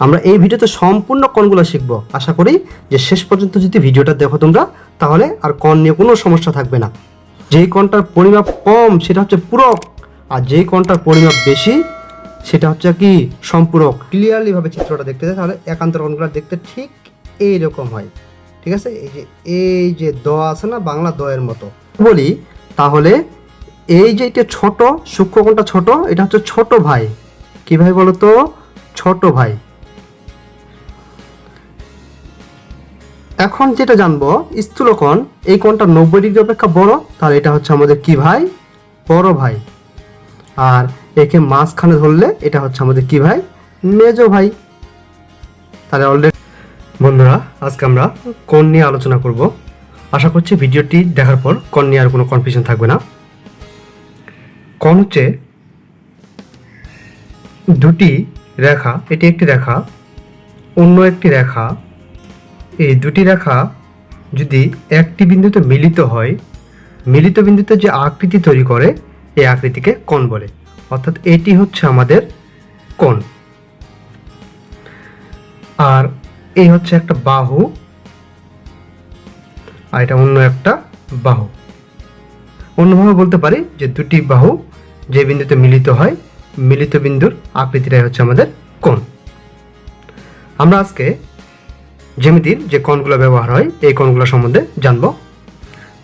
আমরা এই ভিডিওতে সম্পূর্ণ কণগুলো শিখব। আশা করি যে শেষ পর্যন্ত যদি ভিডিওটা দেখো তোমরা, তাহলে আর কণ নিয়ে কোনো সমস্যা থাকবে না। যেই কণটার পরিমাপ কম, সেটা হচ্ছে পূরক। আর যেই কণটার পরিমাপ বেশি, সেটা হচ্ছে কি সম্পূরক। ক্লিয়ারলি ভাবে চিত্রটা দেখতে যায় তাহলে একান্তর কণগুলো দেখতে ঠিক এই রকম হয়। ঠিক আছে? এই যে এই যে দ আছে না, বাংলা দয়ের মতো। বলি, তাহলে এই যে এটা ছোট, সূক্ষ্ম কোণটা ছোট, এটা হচ্ছে ছোট ভাই। কি ভাই বলো তো ছোট ভাই। এখন যেটা জানব, স্থূলকোণ, এই কোণটা নব্বই ডিগ্রি অপেক্ষা বড়, তাহলে এটা হচ্ছে আমাদের কি ভাই? বড় ভাই। আর একে মাঝখানে ধরলে এটা হচ্ছে আমাদের কি ভাই? মেজো ভাই। তাহলে অলরেডি বন্ধুরা, আজকে আমরা কোণ নিয়ে আলোচনা করব। আশা করছি ভিডিওটি দেখার পর কোণ নিয়ে আর কোনো কনফিউশন থাকবে না। কোণ হচ্ছে দুটি রেখা, এটি একটি রেখা, অন্য একটি রেখা এই দুটি রেখা যদি একটি বিন্দুতে মিলিত হয়, মিলিত বিন্দুতে যে আকৃতি তৈরি করে, এই আকৃতিকে কোণ বলে। অর্থাৎ এটি হচ্ছে আমাদের কোণ। আর এই হচ্ছে একটা বাহু, আর এটা অন্য একটা বাহু। অন্যভাবে বলতে পারি যে দুটি বাহু যে বিন্দুতে মিলিত হয়, মিলিত বিন্দুর আকৃতিটাই হচ্ছে আমাদের কোণ। আমরা আজকে জ্যামিতির যে কোণগুলো ব্যবহার হয়, এই কোণগুলো সম্বন্ধে জানব।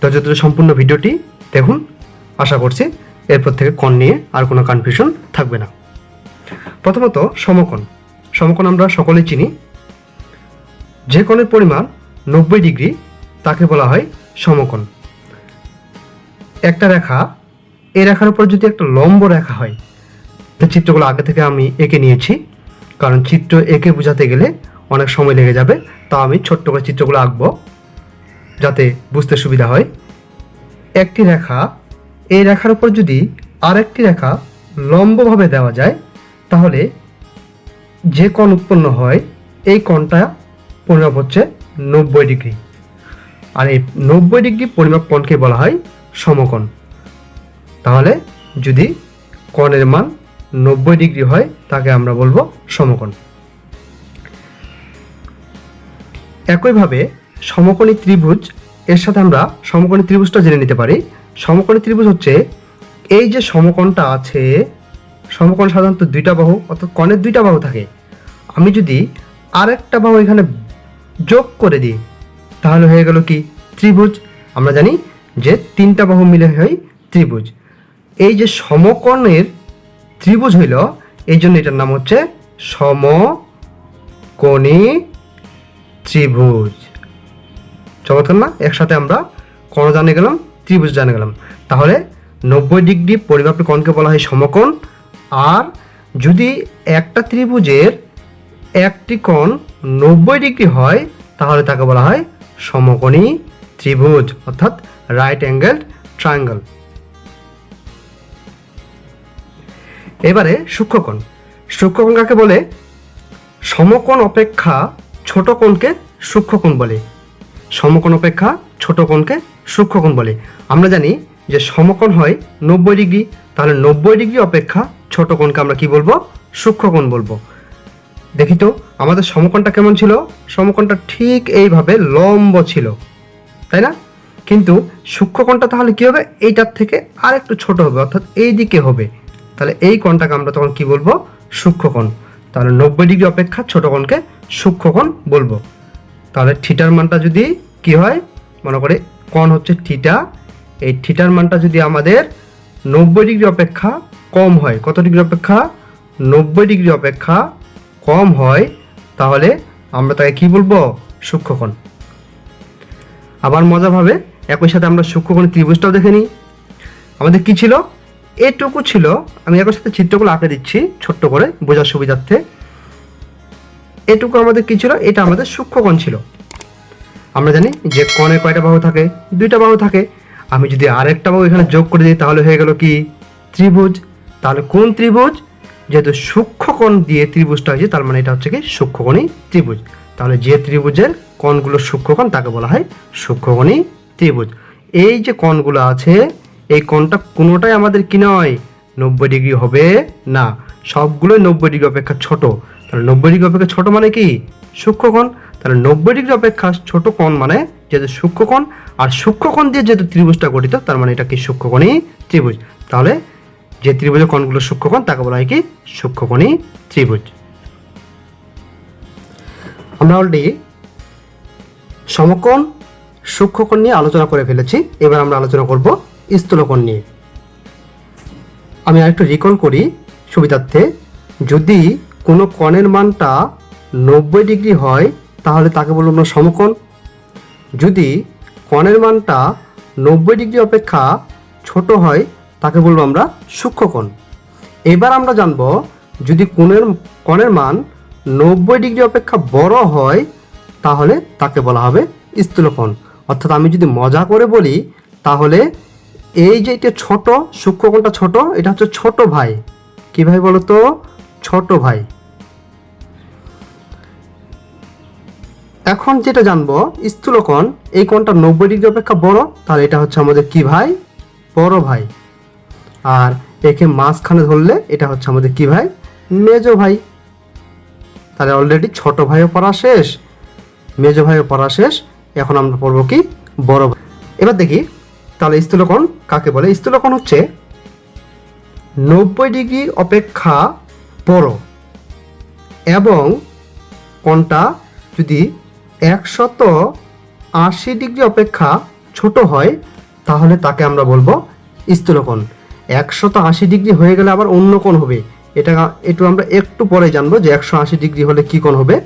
ধৈর্য ধরে সম্পূর্ণ ভিডিওটি দেখুন, আশা করছি এরপর থেকে কোণ নিয়ে আর কোনো কনফিউশন থাকবে না। প্রথমত সমকোণ। সমকোণ আমরা সকলেই চিনি। যে কোণের পরিমাণ নব্বই ডিগ্রি, তাকে বলা হয় সমকোণ। একটা রেখা, এই রেখার উপর যদি একটা লম্ব রেখা হয়, তো চিত্রগুলো আগে থেকে আমি এঁকে নিয়েছি। কারণ চিত্র এঁকে বোঝাতে গেলে অনেক সময় লেগে যাবে। তা আমি ছোট্ট করে চিত্রগুলো আঁকবো, যাতে বুঝতে সুবিধা হয়। একটি রেখা, এই রেখার উপর যদি আরেকটি রেখা লম্বভাবে দেওয়া যায়, তাহলে যে কোণ উৎপন্ন হয়, এই কোণটা পরিমাপ হচ্ছে নব্বই ডিগ্রি। আর এই নব্বই ডিগ্রি পরিমাপ কোণকে বলা হয় সমকোণ। তাহলে যদি কোণের মান নব্বই ডিগ্রি হয়, তাকে আমরা বলব সমকোণ। একইভাবে সমকোণী ত্রিভুজ, এর সাথে আমরা সমকোণী ত্রিভুজটা জেনে নিতে পারি। সমকোণী ত্রিভুজ হচ্ছে এই যে সমকোণটা আছে, সমকোণ সাধারণত দুইটা বাহু, অর্থাৎ কণের দুইটা বাহু থাকে। আমি যদি আরেকটা বাহু এখানে যোগ করে দিই, তাহলে হয়ে গেল কি? ত্রিভুজ। আমরা জানি যে তিনটা বাহু মিলে হয় ত্রিভুজ। এই যে সমকোণের ত্রিভুজ হইল, এই জন্য এটার নাম হচ্ছে সমকোণী ত্রিভুজ। চমৎকার না একসাথে আমরা কোণ জানে গেলাম, ত্রিভুজ জানে গেলাম। তাহলে নব্বই ডিগ্রি পরিমাপের কোণকে বলা হয় সমকোণ। আর যদি একটা ত্রিভুজের একটি কোণ নব্বই ডিগ্রি হয়, তাহলে তাকে বলা হয় সমকোণী ত্রিভুজ, অর্থাৎ রাইট অ্যাঙ্গেল ট্রায়াঙ্গেল এবারে সূক্ষ্মকোণ। সূক্ষ্মকোণ কাকে বলে? সমকোণ অপেক্ষা ছোট কোণকে সূক্ষ্মকোণ বলে। সমকোণ অপেক্ষা ছোট কোণকে সূক্ষ্মকোণ বলে। আমরা জানি যে সমকোণ হয় নব্বই ডিগ্রি, তাহলে নব্বই ডিগ্রি অপেক্ষা ছোট কোণকে আমরা কি বলব? সূক্ষ্মকোণ বলব। দেখি তো, আমাদের সমকোণটা কেমন ছিল? সমকোণটা ঠিক এইভাবে লম্ব ছিল, তাই না? কিন্তু সূক্ষ্মকোণটা তাহলে কি হবে? এইটার থেকে আর একটু ছোট হবে, অর্থাৎ এই দিকে হবে। তাহলে এই কোণটাকে আমরা তখন কি বলব? সূক্ষ্মকোণ তাহলে নব্বই ডিগ্রি অপেক্ষা ছোট কোণকে সূক্ষ্মকোণ বলব। তাহলে থিটার মানটা যদি কি হয়? মনে করে কোণ হচ্ছে থিটা। এই থিটার মানটা যদি আমাদের নব্বই ডিগ্রি অপেক্ষা কম হয়, কত ডিগ্রি অপেক্ষা? নব্বই ডিগ্রি অপেক্ষা কম হয়, তাহলে আমরা তাকে কি বলব? সূক্ষ্মকোণ আবার মজাভাবে একই সাথে আমরা সূক্ষ্মকোণের ত্রিভুজটাও দেখে নিই। আমাদের কি ছিল? এটুকু ছিল। আমি একই সাথে চিত্রগুলো আঁকে দিচ্ছি, ছোট্ট করে, বোঝার সুবিধার্থে। এটুকু আমাদের কি ছিল? এটা আমাদের সূক্ষ্মকোণ ছিল। আমরা জানি যে কণে কয়টা বাহু থাকে? দুইটা বাহু থাকে। আমি যদি আরেকটা বাহু এখানে যোগ করে দিই, তাহলে হয়ে গেল কি? ত্রিভুজ। তাহলে কোন ত্রিভুজ? যেহেতু সূক্ষ্মকোণ দিয়ে ত্রিভুজটা হয়েছে, তার মানে এটা হচ্ছে কি? সূক্ষ্মকোণী ত্রিভুজ। তাহলে যে ত্রিভুজের কোণগুলো সূক্ষ্মকোণ, তাকে বলা হয় সূক্ষ্মকোণী ত্রিভুজ। এই যে কোণগুলো আছে এই কোণটা কোনোটাই আমাদের কি নয়? নব্বই ডিগ্রি হবে? না, সবগুলোই নব্বই ডিগ্রি অপেক্ষা ছোট। তাহলে নব্বই ডিগ্রি অপেক্ষা ছোট মানে কি? সূক্ষ্মকোণ তাহলে নব্বই ডিগ্রি অপেক্ষা ছোট কোণ মানে যেহেতু সূক্ষ্মকোণ আর সূক্ষ্মকোণ দিয়ে যেহেতু ত্রিভুজটা গঠিত, তার মানে এটা কি সূক্ষ্মকোণই ত্রিভুজ। তাহলে যে ত্রিভুজের কোণগুলো সূক্ষ্মকোণ তাকে বলা হয় কি? সূক্ষ্মকোণই ত্রিভুজ। আমরা অলরেডি সমকোণ সূক্ষ্মকোণ নিয়ে আলোচনা করে ফেলেছি। এবার আমরা আলোচনা করব স্থূলকোণ নিয়ে। আমি আরেকটু রিকল করি সুবিধার্থে। যদি কোনো কোণের মানটা নব্বই ডিগ্রি হয়, তাহলে তাকে বলব আমরা সমকোণ। যদি কণের মানটা নব্বই ডিগ্রি অপেক্ষা ছোট হয়, তাকে বলব আমরা সূক্ষ্মকোণ। এবার আমরা জানব, যদি কোণের, কণের মান নব্বই ডিগ্রি অপেক্ষা বড় হয়, তাহলে তাকে বলা হবে স্থূলকোণ। অর্থাৎ আমি যদি মজা করে বলি, তাহলে এই যে এটা ছোট সূক্ষ্মকোণটা ছোট, এটা হচ্ছে ছোট ভাই। কি ভাই বলো তো? ছোট ভাই। এখন যেটা জানব, স্থূলকোণ, এই কোণটা নব্বই ডিগ্রি অপেক্ষা বড়, তাহলে এটা হচ্ছে আমাদের কি ভাই? বড় ভাই। আর একে মাঝখানে ধরলে এটা হচ্ছে আমাদের কি ভাই? মেজো ভাই। তাহলে অলরেডি ছোট ভাইও পড়া শেষ, মেজো ভাইও পড়া শেষ, এখন আমরা পড়ব কি? বড় ভাই। এবার দেখি তাহলে স্থূলকোণ কাকে বলে? স্থূলকোণ হচ্ছে নব্বই ডিগ্রি অপেক্ষা বড়। এবং কোণটা যদি একশত আশি ডিগ্রি অপেক্ষা ছোট হয়, তাহলে তাকে আমরা বলব স্থূলকোণ। একশত আশি ডিগ্রি হয়ে গেলে আবার অন্য কোণ হবে। এটা একটু আমরা একটু পরে জানব যে একশো আশি ডিগ্রি হলে কি কোণ হবে।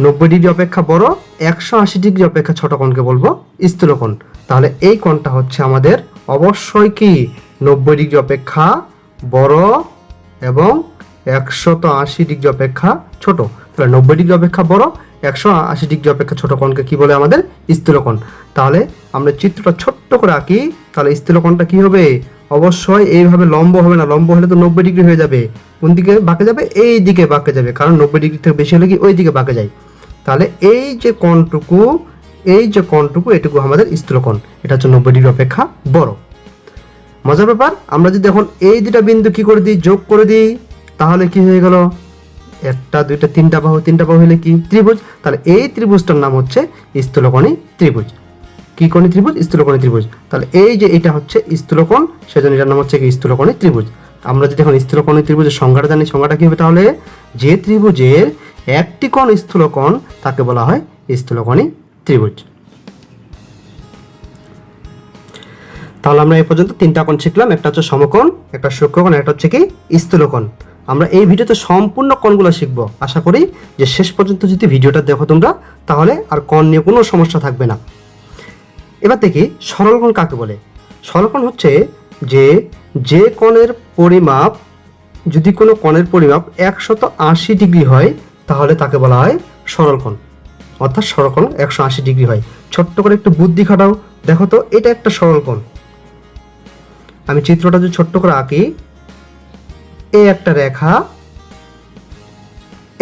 নব্বই ডিগ্রি অপেক্ষা বড়, একশো আশি ডিগ্রি অপেক্ষা ছোট কোণকে বলব স্থূলকোণ। তাহলে এই কোণটা হচ্ছে আমাদের অবশ্যই কি? নব্বই ডিগ্রি অপেক্ষা বড় এবং একশত আশি ডিগ্রি অপেক্ষা ছোট। তাহলে নব্বই ডিগ্রি অপেক্ষা বড় একশো আশি ডিগ্রি অপেক্ষা ছোট কোণকে কি বলে আমাদের? স্থূলকোণ তাহলে আমরা চিত্রটা ছোট্ট করে আঁকি, তাহলে স্থূলকোণটা কি হবে? অবশ্যই এইভাবে লম্ব হবে না, লম্ব হলে তো নব্বই ডিগ্রি হয়ে যাবে। কোন দিকে বাঁকে যাবে? এই দিকে বাঁকে যাবে, কারণ নব্বই ডিগ্রি থেকে বেশি হলে কি ওই দিকে বাঁকে যায়। তাহলে এই যে কোণটুকু এই যে কোণটুকু, এটুকু আমাদের স্থূলকোণ এটা হচ্ছে নব্বই ডিগ্রি অপেক্ষা বড়। মজার ব্যাপার, আমরা যদি এখন এই দুটা বিন্দু কি করে দিই, যোগ করে দিই, তাহলে কি হয়ে গেল? একটা, দুইটা, তিনটা বাহু তিনটা বাহু হলে কি? ত্রিভুজ। তাহলে এই ত্রিভুজটার নাম হচ্ছে স্থূলকোণী ত্রিভুজ। কি কোণী ত্রিভুজ? স্থূলকোণী ত্রিভুজ। তাহলে এই যে এটা হচ্ছে স্থূলকোণ সেজন্য এটার নাম হচ্ছে কি? স্থূলকোণী ত্রিভুজ। আমরা যদি এখন স্থূলকোণী ত্রিভুজের সংজ্ঞাটা জানি, সংজ্ঞাটা কি হবে তাহলে? যে ত্রিভুজের একটি কোণ স্থূলকোণ তাকে বলা হয় স্থূলকোণী ত্রিভুজ। তাহলে আমরা এই পর্যন্ত তিনটা কোণ শিখলাম, একটা হচ্ছে সমকোণ, একটা সূক্ষ্মকোণ, একটা হচ্ছে কি স্থূলকোণ। আমরা এই ভিডিওতে সম্পূর্ণ কোণগুলো শিখব। আশা করি যে শেষ পর্যন্ত যদি ভিডিওটা দেখো তোমরা, তাহলে আর কোণ নিয়ে কোনো সমস্যা থাকবে না। এবার দেখি সরল কোণ কাকে বলে? সরল কোণ হচ্ছে যে যে কোণের পরিমাপ, যদি কোনো কোণের পরিমাপ একশত আশি ডিগ্রি হয়, তাহলে তাকে বলা হয় সরল কোণ। অর্থাৎ সরল কোণ একশো আশি ডিগ্রি হয়। ছোট্ট করে একটু বুদ্ধি খাটাও। দেখো তো, এটা একটা সরল কোণ আমি চিত্রটা যদি ছোট্ট করে আঁকি এই একটা রেখা,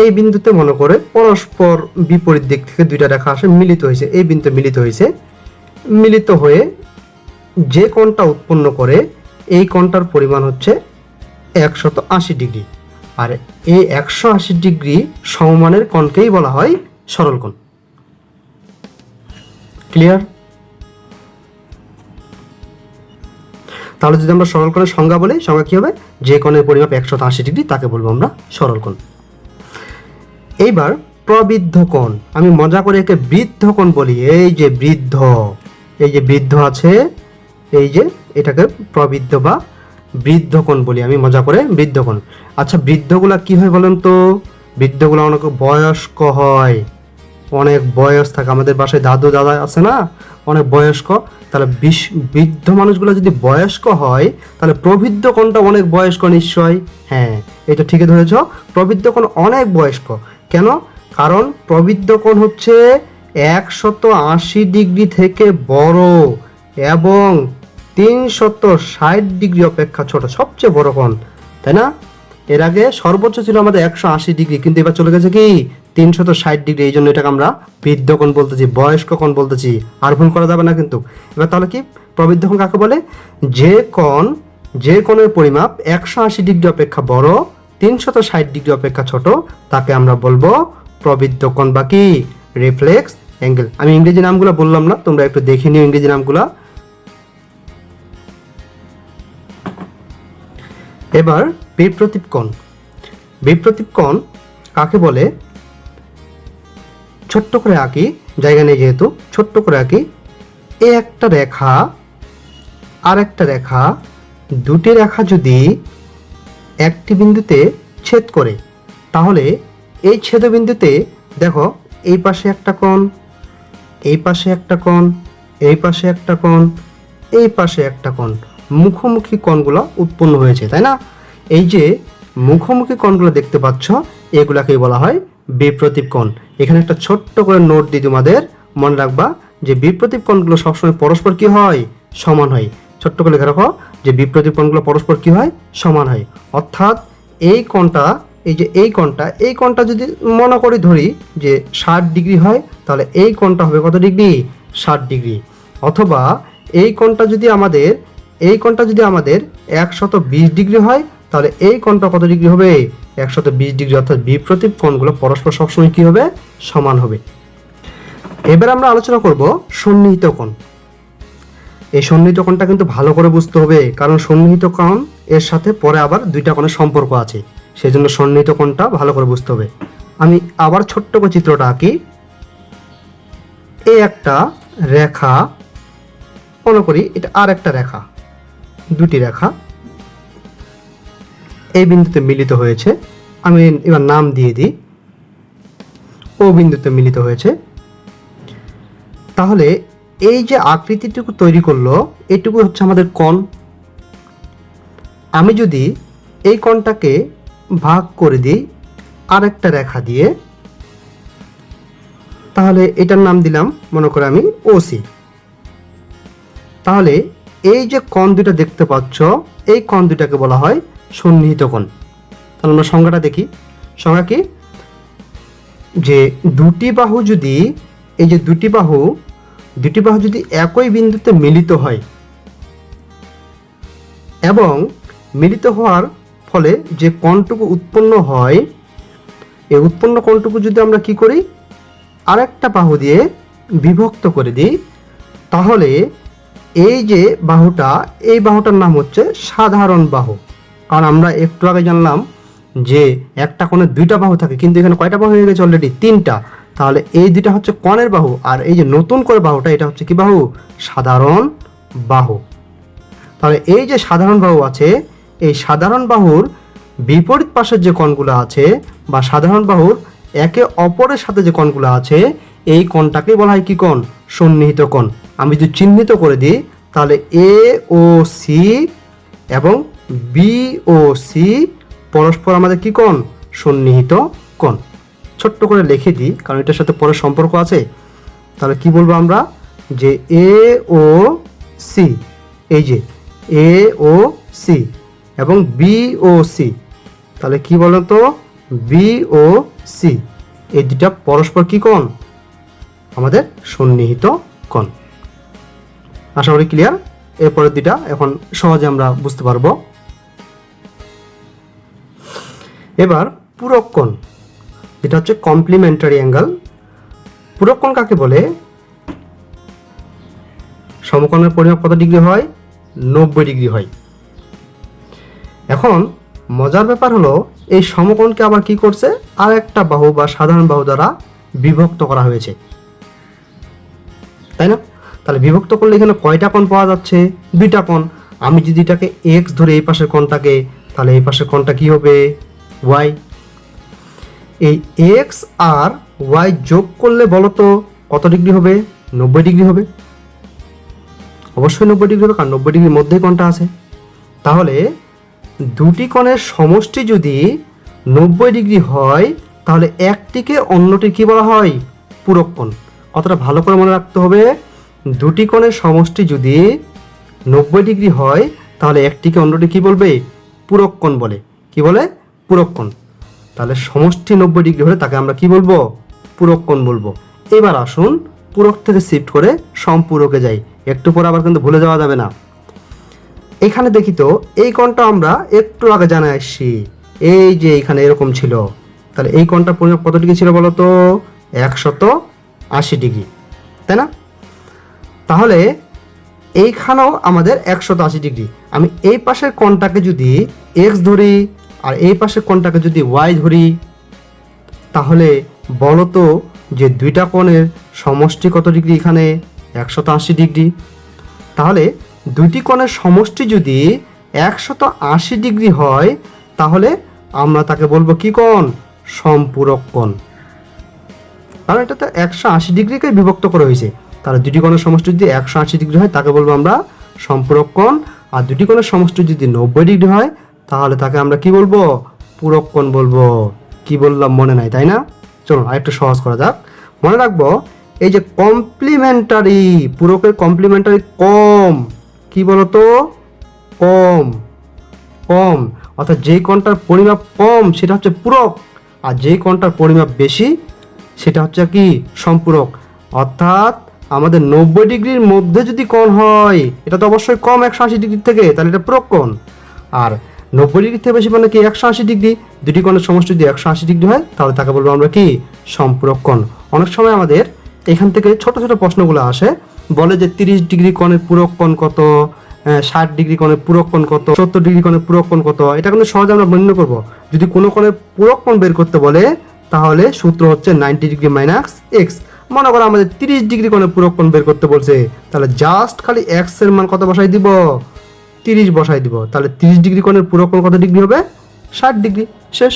এই বিন্দুতে মনে করে পরস্পর বিপরীত দিক থেকে দুইটা রেখা আসে, মিলিত হয়েছে। এই বিন্দু মিলিত হয়েছে। মিলিত হয়ে যে কোণটা উৎপন্ন করে, এই কোণটার পরিমাণ হচ্ছে একশত আশি ডিগ্রি। আর এই একশো আশি ডিগ্রি সমমানের কোণকেই বলা হয় সরল কোণ ক্লিয়ার তাহলে যদি আমরা সরল কোণের সংজ্ঞা বলি, সংজ্ঞা কি হবে? যে কোণের পরিমাপ একশত আশি ডিগ্রি, তাকে বলব আমরা সরল কোণ। এইবার প্রবৃদ্ধ কোণ, আমি মজা করে একে বৃদ্ধ কোণ বলি। এই যে বৃদ্ধ, এই যে বৃদ্ধ আছে, এই যে এটাকে প্রবৃদ্ধ বা বৃদ্ধ কোণ বলি আমি, মজা করে বৃদ্ধ কোণ। আচ্ছা বৃদ্ধগুলা কি হয় বলেন তো? বৃদ্ধগুলো অনেক বয়স্ক হয়। অনেক বয়স থাকে। আমাদের বাসায় দাদু, দাদা আছে না? অনেক বয়স্ক। তাহলে বিশ- বৃদ্ধ মানুষগুলো যদি বয়স্ক হয়, তাহলে প্রবৃদ্ধ কোণটা অনেক বয়স্ক নিশ্চয়? হ্যাঁ এটা ঠিকই ধরেছ। প্রবৃদ্ধ কোণ অনেক বয়স্ক। কেন? কারণ প্রবৃদ্ধ কোণ হচ্ছে একশত আশি ডিগ্রি থেকে বড় এবং তিনশত ষাট ডিগ্রি অপেক্ষা ছোট, সবচেয়ে বড় কোণ, তাই না? এর আগে সর্বোচ্চ ছিল আমাদের একশো আশি ডিগ্রি, কিন্তু এবার চলে গেছে কি তিনশত ষাট ডিগ্রি, এই জন্য এটাকে আমরা বৃদ্ধ কোণ বলতেছি, বয়স্ক কোণ বলতেছি, আর ভুল করা যাবে না কিন্তু। এবার তাহলে কি প্রবৃদ্ধ কোণ কাকে বলে? যে কোণ, যে কোণের পরিমাপ একশো আশি ডিগ্রি অপেক্ষা বড়, তিনশত ষাট ডিগ্রি অপেক্ষা ছোট, তাকে আমরা বলব প্রবৃদ্ধ কোণ বা কি? Reflex angle. আমি ইংরেজি নামগুলো বললাম না, তোমরা একটু দেখে নিও ইংরেজি নামগুলো। এবার বিপ্রতীপ কোণ। বিপ্রতীপ কোণ কাকে বলে? ছোট্ট করে আঁকি, জায়গা নেই যেহেতু, ছোট্ট করে আঁকি। এ একটা রেখা, আর একটা রেখা, দুটি রেখা যদি একটি বিন্দুতে ছেদ করে, তাহলে এই ছেদবিন্দুতে দেখো, এই পাশে একটা কোণ, এই পাশে একটা কোণ, এই পাশে একটা কোণ, এই পাশে একটা কোণ। মুখোমুখি কোণগুলো উৎপন্ন হয়েছে, তাই না? এই যে মুখোমুখি কোণগুলো দেখতে পাচ্ছ, এগুলাকেই বলা হয় বিপ্রতীপ কোণ। এখানে একটা ছোট্ট করে নোট দিই তোমাদের মনে রাখবা যে বিপ্রতীপ কোণগুলো সবসময় পরস্পর কি হয়? সমান হয়। ছোট্ট করে লেখা রাখো যে বিপ্রতীপ কোণগুলো পরস্পর কি হয়? সমান হয়। অর্থাৎ এই কোণটা, এই যে এই কোণটা এই কোণটা যদি মনে করি ধরি যে ষাট ডিগ্রি হয়, তাহলে এই কোণটা হবে কত ডিগ্রি? ষাট ডিগ্রি। অথবা এই কোণটা যদি আমাদের, এই কোণটা যদি আমাদের একশত বিশ ডিগ্রি হয় তাহলে এই কোণটা কত ডিগ্রি হবে? একশত বিশ ডিগ্রি, অর্থাৎ বিপ্রতীপ কোণগুলো পরস্পর সবসময় কি হবে? সমান হবে। এবার আমরা আলোচনা করব সন্নিহিত কোণ। এই সন্নিহিত কোণটা কিন্তু ভালো করে বুঝতে হবে, কারণ সন্নিহিত কোণ এর সাথে পরে আবার দুইটা কোণের সম্পর্ক আছে। সেই জন্য সন্নিহিত কোণটা ভালো করে বুঝতে হবে। আমি আবার ছোট্ট করে চিত্রটা আঁকি। এই একটা রেখা, মনে করি এটা আর একটা রেখা, দুটি রেখা। এই বিন্দুতে মিলিত হয়েছে, আমি এবার নাম দিয়ে দিই। ও বিন্দুতে মিলিত হয়েছে। তাহলে এই যে আকৃতিটুকু তৈরি করল, এটুকু হচ্ছে আমাদের কণ। আমি যদি এই কণটাকে ভাগ করে দিই, আরেকটা রেখা দিয়ে, তাহলে এটার নাম দিলাম, মনে করে আমি ওসি তাহলে এই যে কণ দুটা দেখতে পাচ্ছ, এই কণ দুটাকে বলা হয় সন্নিহিত কোণ তাহলে আমরা সংজ্ঞাটা দেখি। সংজ্ঞা কি? যে দুটি বাহু যদি, এই যে দুটি বাহু দুটি বাহু যদি একই বিন্দুতে মিলিত হয়, এবং মিলিত হওয়ার ফলে যে কোণটুকু উৎপন্ন হয় এই উৎপন্ন কোণটুকু যদি আমরা কি করি? আরেকটা বাহু দিয়ে বিভক্ত করে দিই, তাহলে এই যে বাহুটা, এই বাহুটার নাম হচ্ছে সাধারণ বাহু। কারণ আমরা একটু আগে জানলাম যে একটা কোণের দুইটা বাহু থাকে, কিন্তু এখানে কয়টা বাহু হয়ে গেছে অলরেডি তিনটা। তাহলে এই দুইটা হচ্ছে কণের বাহু, আর এই যে নতুন করে বাহুটা, এটা হচ্ছে কি বাহু? সাধারণ বাহু। তাহলে এই যে সাধারণ বাহু আছে, এই সাধারণ বাহুর বিপরীত পাশের যে কণগুলো আছে, বা সাধারণ বাহুর একে অপরের সাথে যে কণগুলো আছে, এই কণটাকেই বলা হয় কি কোণ? সন্নিহিত কোণ। আমি যদি চিহ্নিত করে দিই, তাহলে এ ও সি এবং বি ও সি পরস্পর আমাদের কি কোণ? সন্নিহিত কোণ। ছোট্ট করে লিখে দিই, কারণ এটার সাথে পরে সম্পর্ক আছে। তাহলে কি বলব আমরা? যে এ ও সি, এই যে এ ও সি এবং বি ও সি। তাহলে কি বলতো? বি ও সি, এই দুটা পরস্পর কি কোণ? আমাদের সন্নিহিত কোণ। আশা করি ক্লিয়ার এরপরের দুটা এখন সহজে আমরা বুঝতে পারব। এবার পূরক কোণ যেটা হচ্ছে কমপ্লিমেন্টারি অ্যাঙ্গেল পূরক কোণ কাকে বলে? সমকোণের পরিমাপ কত ডিগ্রি হয়? নব্বই ডিগ্রি হয়। এখন মজার ব্যাপার হলো, এই সমকোণকে আবার কি করছে? আর একটা বাহু বা সাধারণ বাহু দ্বারা বিভক্ত করা হয়েছে। তাই না? তাহলে বিভক্ত করলে এখানে কয়টা কোণ পাওয়া যাচ্ছে? দুইটা কোণ। আমি যদি এটাকে এক্স ধরে এই পাশের কোণটাকে, তাহলে এই পাশের কোণটা কি হবে? ওয়াই এই এক্স আর ওয়াই যোগ করলে বলো তো কত ডিগ্রি হবে? নব্বই ডিগ্রি হবে। অবশ্যই নব্বই ডিগ্রি হবে, কারণ নব্বই ডিগ্রির মধ্যেই কোণটা আছে। তাহলে দুটি কোণের সমষ্টি যদি নব্বই ডিগ্রি হয়, তাহলে একটিকে অন্যটি কি বলা হয়? পূরক কোণ। কতটা ভালো করে মনে রাখতে হবে, দুটি কোণের সমষ্টি যদি নব্বই ডিগ্রি হয়, তাহলে একটিকে অন্যটি কি বলবে? পূরক কোণ বলে। কি বলে? পূরক কোণ তাহলে সমষ্টি নব্বই ডিগ্রি হলে তাকে আমরা কি বলব? পূরক কোণ বলব। এবার আসুন পূরক থেকে শিফট করে সম্পূরকে যাই। একটু পর আবার কিন্তু ভুলে যাওয়া যাবে না। এখানে দেখি তো, এই কোণটা আমরা একটু আগে জানা আসছি। এই যে এখানে এরকম ছিল। তাহলে এই কোণটার পরিমাপ কত ডিগ্রি ছিল বলো তো? একশত আশি ডিগ্রি। তাই না? তাহলে এইখানেও আমাদের একশত আশি ডিগ্রি। আমি এই পাশের কোণটাকে যদি এক্স ধরি আর এই পাশের কোণটাকে যদি ওয়াই ধরি, তাহলে বলো তো যে দুইটা কোণের সমষ্টি কত ডিগ্রি এখানে? একশত আশি ডিগ্রি। তাহলে দুইটি কোণের সমষ্টি যদি একশত আশি ডিগ্রি হয়, তাহলে আমরা তাকে বলব কি কোণ? সম্পূরক কোণ। কারণ এটা তো একশো আশি ডিগ্রিকে বিভক্ত করা হয়েছে। তাহলে দুটি কোণের সমষ্টি যদি একশো আশি ডিগ্রি হয়, তাকে বলব আমরা সম্পূরক কোণ। আর দুটি কোণের সমষ্টি যদি নব্বই ডিগ্রি হয় তাহলে তাকে আমরা কি বলব? পূরক কোণ বলব। কি বললাম মনে নাই, তাই না? চলুন, আরেকটু সহজ করা যাক। মনে রাখব, এই যে কমপ্লিমেন্টারি পূরকের কমপ্লিমেন্টারি কম, কি বলতো? কম কম। অর্থাৎ যেই কোণটার পরিমাপ কম, সেটা হচ্ছে পূরক। আর যেই কোণটার পরিমাপ বেশি, সেটা হচ্ছে কি? সম্পূরক। অর্থাৎ আমাদের নব্বই ডিগ্রির মধ্যে যদি কোণ হয়, এটা তো অবশ্যই কম একশো আশি ডিগ্রি থেকে, তাহলে এটা পূরক কোণ। আর নব্বই ডিগ্রি থেকে বেশি মানে কি একশো আশি ডিগ্রি? দুটি কোণের সমষ্টি যদি একশো আশি ডিগ্রি হয়, তাহলে তাকে বলব আমরা কি? সম্পূরক কোণ। অনেক সময় আমাদের এখান থেকে ছোট ছোট প্রশ্নগুলো আসে, বলে যে তিরিশ ডিগ্রি কোণের পূরক কোণ কত ষাট ডিগ্রি কোণের পূরক কোণ কত, সত্তর ডিগ্রি কোণের পূরক কোণ কত, এটা কিন্তু সহজে আমরা নির্ণয় করব। যদি কোনো কোণের পূরক কোণ বের করতে বলে, তাহলে সূত্র হচ্ছে নাইনটি ডিগ্রি মাইনাস এক্স। মনে করো আমাদের তিরিশ ডিগ্রি কোণের পূরক কোণ বের করতে বলছে, তাহলে জাস্ট খালি এক্সের মান কত বসাই দিব? তিরিশ বসাই দিব। তাহলে তিরিশ ডিগ্রি কোণের পূরক কোণ কত ডিগ্রি হবে? ষাট ডিগ্রি। শেষ।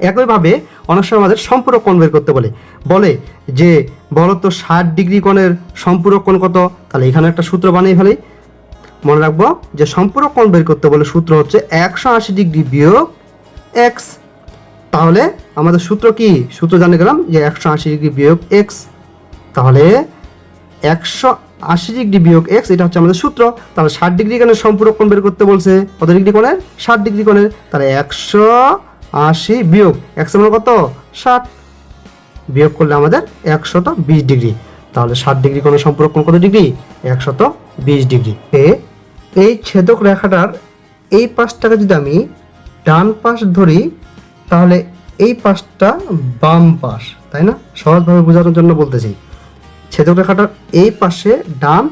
একইভাবে অনেক সময় আমাদের সম্পূরক কোণ বের করতে বলে। বলে যে, বলো তো ষাট ডিগ্রি কোণের সম্পূরক কোণ কত? তাহলে এখানে একটা সূত্র বানিয়ে ফেলি। মনে রাখব যে সম্পূরক কোণ বের করতে বলে সূত্র হচ্ছে একশো আশি ডিগ্রি বিয়োগ এক্স। তাহলে আমাদের সূত্র কি? সূত্র জানে গেলাম যে একশো আশি ডিগ্রি বিয়োগ এক্স। তাহলে একশো আশি ডিগ্রি বিয়োগ এক্স এটা হচ্ছে আমাদের সূত্র। তাহলে ষাট ডিগ্রি কোণের সম্পূরক কোণ বের করতে বলছে, কত ডিগ্রি কোণের? ষাট ডিগ্রি কোণের। তাহলে একশো আশি বিয়োগ একশো মানে কত? ষাট। বিয়োগ করলে আমাদের একশত বিশ ডিগ্রি। তাহলে ষাট ডিগ্রি কোণের সম্পূরক কোণ কত ডিগ্রি? একশত বিশ ডিগ্রি। এই ছেদক রেখাটার এই পাশটাকে যদি আমি ডান পাশ ধরি, তাহলে এই পাশটা বাম পাশ, তাই না? সহজভাবে বোঝানোর জন্য বলতেছি। ছেদক রেখাটার এই পাশে ডান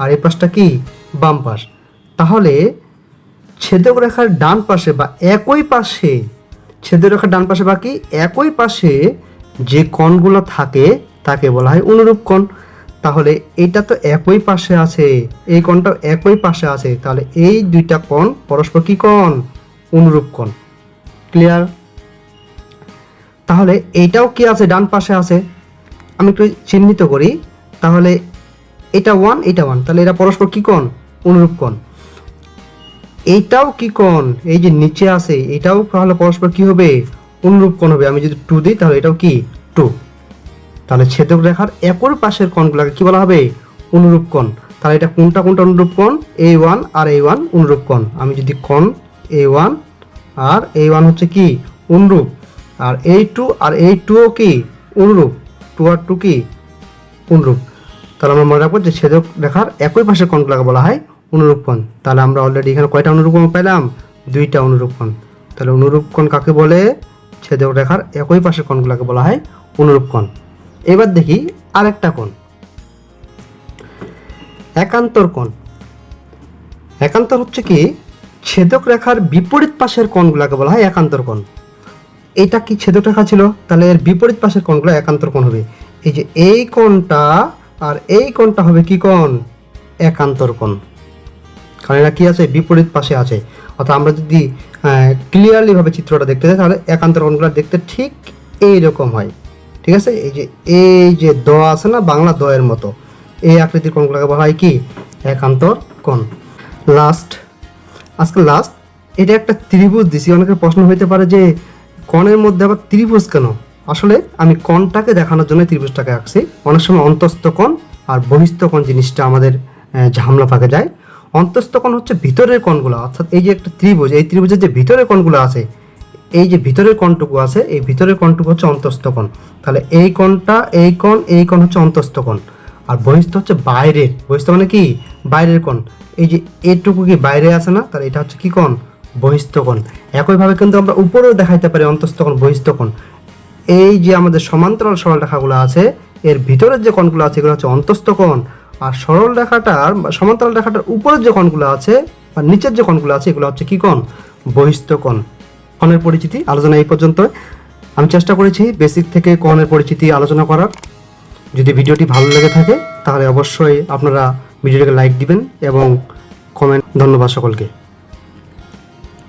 আর এই পাশটা কি? বাম পাশ। তাহলে ছেদক রেখার ডান পাশে বা একই পাশে ছেদক রেখার ডান পাশে বা কি? একই পাশে যে কোণগুলো থাকে, তাকে বলা হয় অনুরূপ কোণ। তাহলে এটা তো একই পাশে আছে, এই কোণটা একই পাশে আছে। তাহলে এই দুইটা কোণ পরস্পর কি কোণ? অনুরূপ কোণ। ক্লিয়ার তাহলে এইটাও কি আছে? ডান পাশে আছে। আমি একটু চিহ্নিত করি, তাহলে এটা ওয়ান এটা ওয়ান তাহলে এরা পরস্পর কি কোণ? অনুরূপ কোণ। এইটাও কি কোণ? এই যে নিচে আছে, এটাও তাহলে পরস্পর কি হবে? অনুরূপ কোণ হবে। আমি যদি টু দিই, তাহলে এটাও কি? টু তাহলে ছেদক রেখার একর পাশের কোণগুলোকে কি বলা হবে? অনুরূপ কোণ। তাহলে এটা কোনটা কোনটা অনুরূপ কোণ? এ ওয়ান আর এ ওয়ান অনুরূপ কোণ। আমি যদি কোণ এ ওয়ান আর এ ওয়ান হচ্ছে কি? অনুরূপ। আর এই টু আর এই টুও কি? অনুরূপ। টু আর টু কি? অনুরূপ তাহলে আমরা মনে রাখব যে ছেদক রেখার একই পাশের কোণগুলোকে বলা হয় অনুরূপ তাহলে আমরা অলরেডি এখানে কয়টা অনুরূপ পেলাম? দুইটা অনুরূপ কোণ। তাহলে অনুরূপ কাকে বলে? ছেদক রেখার একই পাশের কোণগুলোকে বলা হয় অনুরূপ কোণ। এবার দেখি আরেকটা কোণ। একান্তর কোণ। একান্তর হচ্ছে কি? ছেদক রেখার বিপরীত পাশের কোণগুলোকে বলা হয় একান্তর কোণ। এটা কি ছেদক রেখা ছিল? তাহলে এর বিপরীত পাশের কোণগুলো একান্তর কোণ হবে। এই যে এই কোণটা আর এই কোণটা হবে কি কোণ? একান্তর কোণ। কারণ এরা কি আছে? বিপরীত পাশে আছে। অর্থাৎ আমরা যদি ক্লিয়ারলি ভাবে চিত্রটা দেখতে চাই তাহলে একান্তর কোণগুলো দেখতে ঠিক এই রকম হয়। ঠিক আছে? এই যে এই যে দ আছে না, বাংলা দয়ের মতো। এই আকৃতির কোণগুলোকে বলা হয় কি? একান্তর কোণ। লাস্ট আজকে লাস্ট এটা একটা ত্রিভুজ দিছি। অনেকের প্রশ্ন হইতে পারে যে কণের মধ্যে আবার ত্রিভুজ কেন? আসলে আমি কণটাকে দেখানোর জন্য ত্রিভুজটাকে আঁকছি। অনেক সময় অন্তস্থ কোণ আর বহিস্থ কোণ জিনিসটা আমাদের ঝামলা ফাঁকে যায়। অন্তস্থ কোণ হচ্ছে ভিতরের কোণগুলো, অর্থাৎ এই যে একটা ত্রিভুজ, এই ত্রিভুজের যে ভিতরের কোণগুলো আছে, এই যে ভিতরের কোণটুকু আছে, এই ভিতরের কোণটুকু হচ্ছে অন্তস্থ কোণ। তাহলে এই কোণটা, এই কোণ এই কোণ হচ্ছে অন্তস্থ কোণ। আর বহিস্থ হচ্ছে বাইরের, বহিস্থ মানে কি? বাইরের কোণ। এই যে এটুকু কি বাইরে আছে না? তাহলে এটা হচ্ছে কি কোণ? বহিস্থ কোণ। একইভাবে কিন্তু আমরা উপরেও দেখাইতে পারি অন্তস্থ কোণ, বহিস্থ কোণ। এই যে আমাদের সমান্তরাল সরল রেখাগুলো আছে, এর ভিতরের যে কোণগুলো আছে, এগুলো হচ্ছে অন্তস্থ কোণ। আর সরল রেখাটার, সমান্তরাল রেখাটার উপরের যে কোণগুলো আছে, বা নিচের যে কোণগুলো আছে, এগুলো হচ্ছে কি কোণ? বহিস্থ কোণ। কোণের পরিচিতি আলোচনা এই পর্যন্ত আমি চেষ্টা করেছি বেসিক থেকে কোণের পরিচিতি আলোচনা করার। যদি ভিডিওটি ভালো লেগে থাকে, তাহলে অবশ্যই আপনারা ভিডিওটিকে লাইক দিবেন এবং কমেন্ট, ধন্যবাদ সকলকে।